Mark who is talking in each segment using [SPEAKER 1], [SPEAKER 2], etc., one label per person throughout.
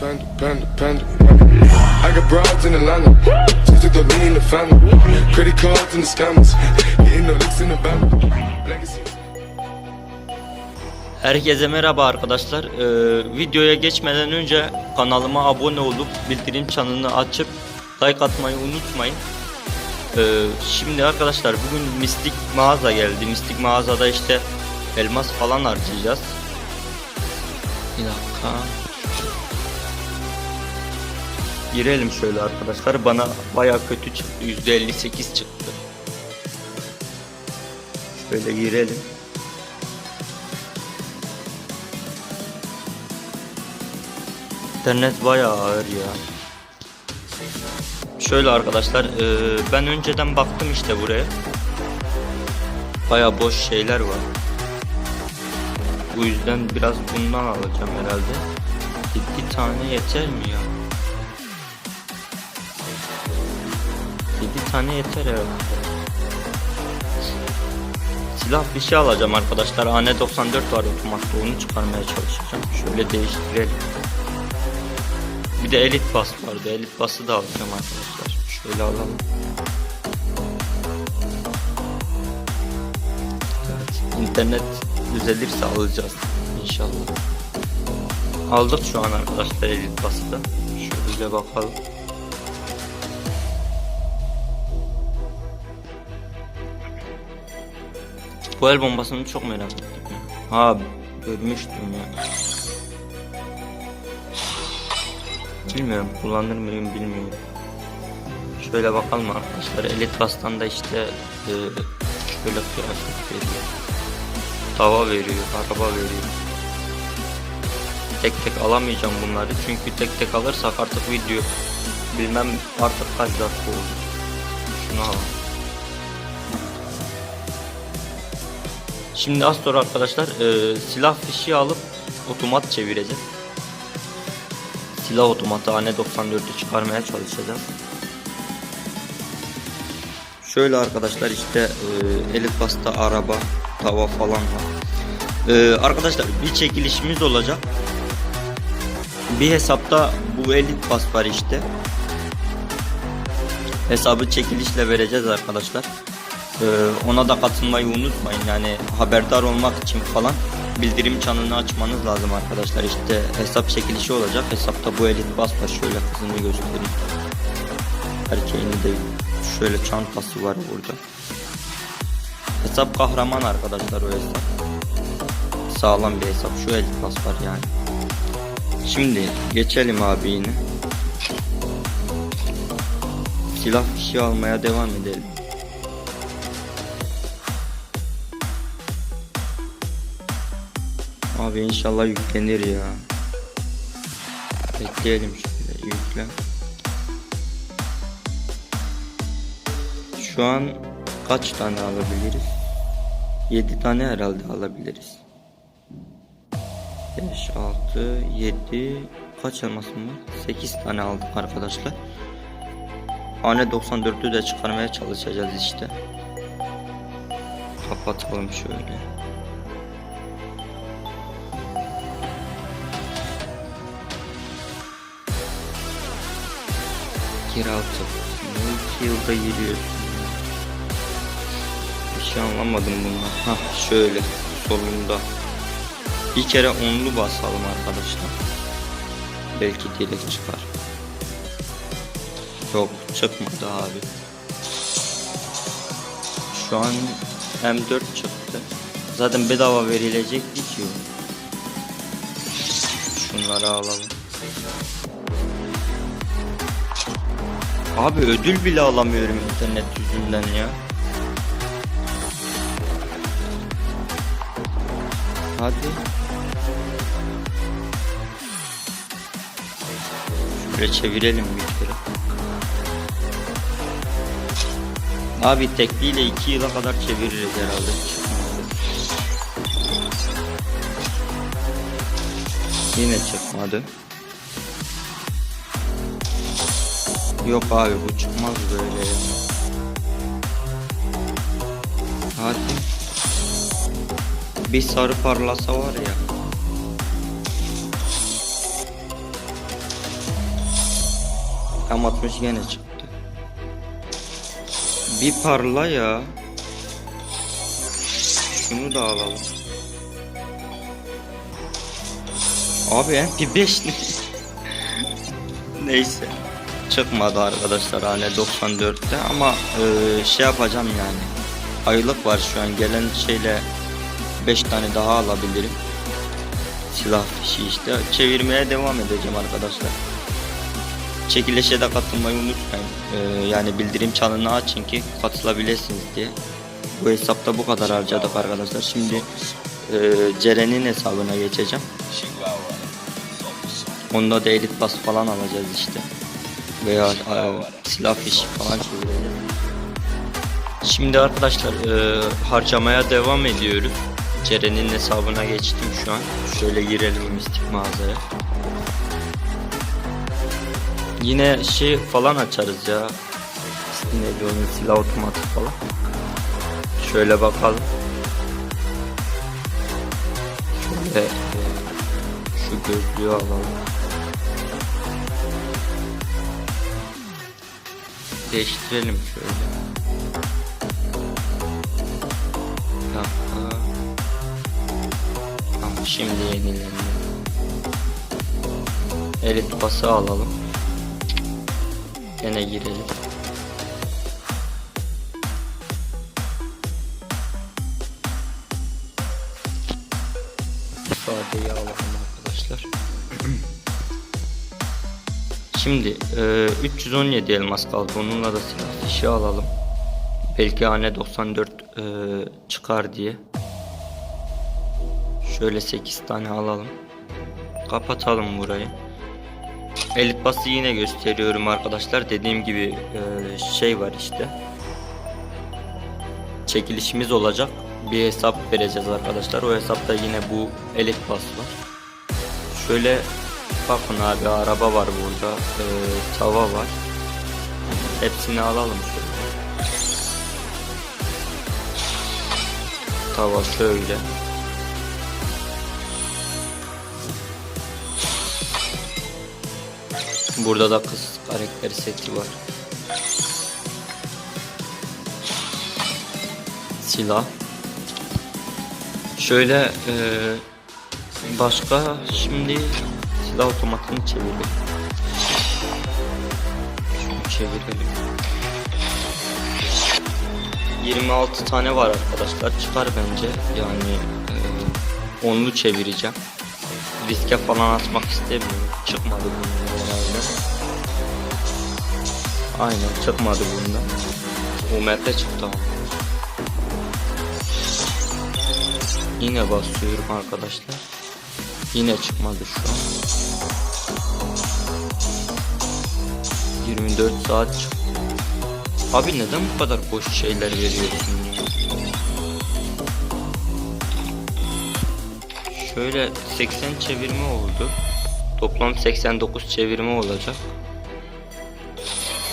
[SPEAKER 1] Panda, panda, panda. I got broads in Atlanta. Just to throw me in the family. Credit cards and the scammers. Getting the licks in the van.
[SPEAKER 2] Herkese merhaba arkadaşlar. Ee, videoya geçmeden önce kanalıma abone olup bildirim çanını açıp like atmayı unutmayın. Ee, şimdi arkadaşlar bugün mistik mağaza geldi. Mistik mağazada işte elmas falan harcayacağız. Bir dakika. Girelim şöyle arkadaşlar. Bana baya kötü çıktı. %58 çıktı. Şöyle girelim. İnternet bayağı ağır ya. Şöyle arkadaşlar e, ben önceden baktım işte buraya. Bayağı boş şeyler var. Bu yüzden biraz bundan alacağım herhalde. 7 tane yeter mi ya? 7 tane yeter herhalde. Silah bir şey alacağım arkadaşlar. AN94 var otomatikte onu çıkarmaya çalışacağım. Şöyle değiştirelim. Bir de elit bas vardı. Elit bası da alacağım arkadaşlar. Şöyle alalım. Evet, internet düzelirse alacağız inşallah. Aldık şu an arkadaşlar elit bası da. Şöyle bakalım. El bombasını çok merak ettim. ya. Ha görmüştüm ya. Bilmiyorum kullanır mıyım bilmiyorum. Şöyle bakalım arkadaşlar. Elit bastan da işte e, şöyle kıyafet veriyor. Tava veriyor, araba veriyor. Tek tek alamayacağım bunları çünkü tek tek alırsak artık video bilmem artık kaç dakika olur. Şunu alalım. Şimdi az sonra arkadaşlar e, silah fişi alıp otomat çevireceğiz silah otomatı AN94'ü çıkarmaya çalışacağım. Şöyle arkadaşlar işte e, elit basta araba, tava falan var. E, arkadaşlar bir çekilişimiz olacak. Bir hesapta bu elit bas var işte. Hesabı çekilişle vereceğiz arkadaşlar. E, ona da katılmayı unutmayın yani haberdar olmak için falan bildirim çanını açmanız lazım arkadaşlar. İşte hesap çekilişi olacak. Hesapta bu elit bas bas şöyle kızını göstereyim. Erkeğini de şöyle çantası var burada. Hesap kahraman arkadaşlar o hesap. Sağlam bir hesap. Şu elit bas var yani. Şimdi geçelim abi yine. Silah fişi almaya devam edelim. Abi inşallah yüklenir ya. Bekleyelim şöyle yükle. Şu an kaç tane alabiliriz? 7 tane herhalde alabiliriz. 5, 6, 7 kaç elmasım var? 8 tane aldık arkadaşlar. Hane 94'ü de çıkarmaya çalışacağız işte. Kapatalım şöyle. Yeraltı. Ne iki yılda giriyorsun? Bir şey anlamadım bundan. Hah şöyle solunda. Bir kere onlu basalım arkadaşlar. Belki direkt çıkar. Yok çıkmadı abi. Şu an M4 çıktı. Zaten bedava verilecekti ki. Şunları alalım. Abi ödül bile alamıyorum internet yüzünden ya. Hadi. Şöyle çevirelim bir kere. Abi tekliyle 2 yıla kadar çeviririz herhalde. Yine çıkmadı. Yok abi bu çıkmaz böyle ya. Hadi. Bir sarı parlasa var ya. M60 gene çıktı. Bir parla ya. Şunu da alalım. Abi MP5 ne? Neyse. Çıkmadı arkadaşlar hane 94'te ama e, şey yapacağım yani. Aylık var şu an gelen şeyle 5 tane daha alabilirim. Silah fişi işte. Çevirmeye devam edeceğim arkadaşlar. Çekilişe de katılmayı unutmayın. Ee, yani bildirim çanını açın ki katılabilirsiniz diye. Bu hesapta bu kadar harcadık arkadaşlar. Şimdi e, Ceren'in hesabına geçeceğim. Onda da elit bas falan alacağız işte. Veya e, silah fişi falan çevireceğiz. Şimdi arkadaşlar e, harcamaya devam ediyoruz. Ceren'in hesabına geçtim şu an. Şöyle girelim mistik mağazaya. Yine şey falan açarız ya. Ne diyorum silah otomatik falan. Şöyle bakalım. Şöyle e, şu gözlüğü alalım. Değiştirelim şöyle. Dakika. Tamam şimdi yenilendi. Elit bası alalım. Gene girelim. İfadeyi alalım Şimdi e, 317 elmas kaldı. Onunla da silah fişi alalım. Belki hane 94 e, çıkar diye. Şöyle 8 tane alalım. Kapatalım burayı. Elit bası yine gösteriyorum arkadaşlar. Dediğim gibi e, şey var işte. Çekilişimiz olacak. Bir hesap vereceğiz arkadaşlar. O hesapta yine bu elit bas var. Şöyle bakın abi araba var burada. E, tava var. Hepsini alalım şöyle. Tava şöyle. Burada da kız karakteri seti var. Silah. Şöyle eee, başka şimdi silah otomatını çevirelim. Şunu çevirelim. 26 tane var arkadaşlar çıkar bence yani eee, onlu çevireceğim riske falan atmak istemiyorum. Çıkmadı bundan herhalde. Aynen çıkmadı bundan. UMP çıktı. Yine basıyorum arkadaşlar. Yine çıkmadı şu an. 24 saat çıktı. Abi neden bu kadar boş şeyler veriyorsun? Şöyle 80 çevirme oldu. Toplam 89 çevirme olacak.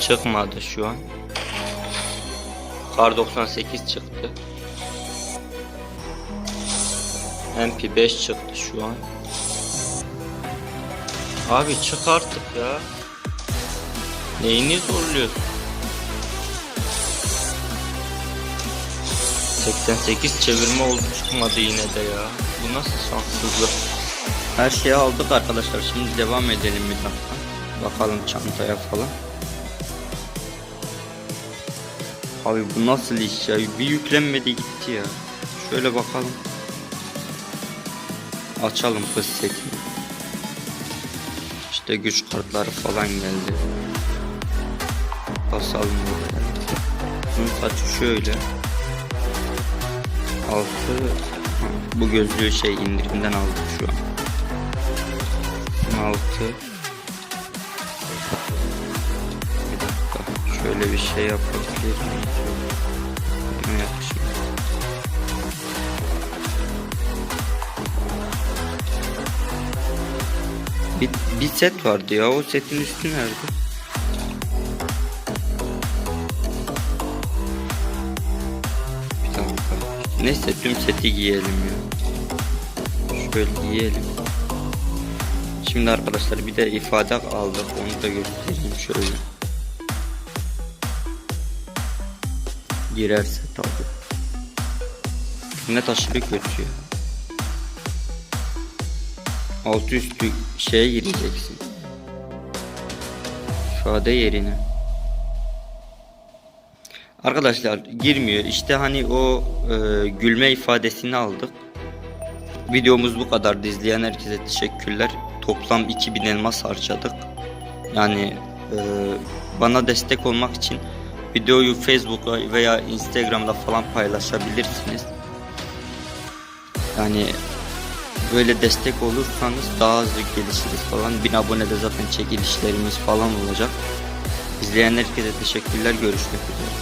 [SPEAKER 2] Çıkmadı şu an. Kar 98 çıktı. MP5 çıktı şu an. Abi çık artık ya. Neyini zorluyorsun? 88 çevirme oldu çıkmadı yine de ya. Bu nasıl şanssızlık? Her şeyi aldık arkadaşlar. Şimdi devam edelim bir dakika. Bakalım çantaya falan. Abi bu nasıl iş ya? Bir yüklenmedi gitti ya. Şöyle bakalım. Açalım kız setini. İşte güç kartları falan geldi. Basalım buraya. Bunun saçı şöyle. Altı bu gözlüğü şey indirimden aldık şu an. Altı bir dakika şöyle bir şey yapabilir miyiz? Bir, bir set vardı ya o setin üstü nerede? Bir dakika. Neyse tüm seti giyelim ya. Şöyle giyelim. Şimdi arkadaşlar bir de ifade aldık onu da göstereyim şöyle. Girerse tabi. Ne aşırı kötü ya. Altı üstü şeye gireceksin. İfade yerine. Arkadaşlar girmiyor. İşte hani o e, gülme ifadesini aldık. Videomuz bu kadar. İzleyen herkese teşekkürler. Toplam 2000 elmas harcadık. Yani e, bana destek olmak için videoyu Facebook'a veya Instagram'da falan paylaşabilirsiniz. Yani böyle destek olursanız daha hızlı gelişiriz falan. 1000 abonede zaten çekilişlerimiz falan olacak. İzleyen herkese teşekkürler. Görüşmek üzere.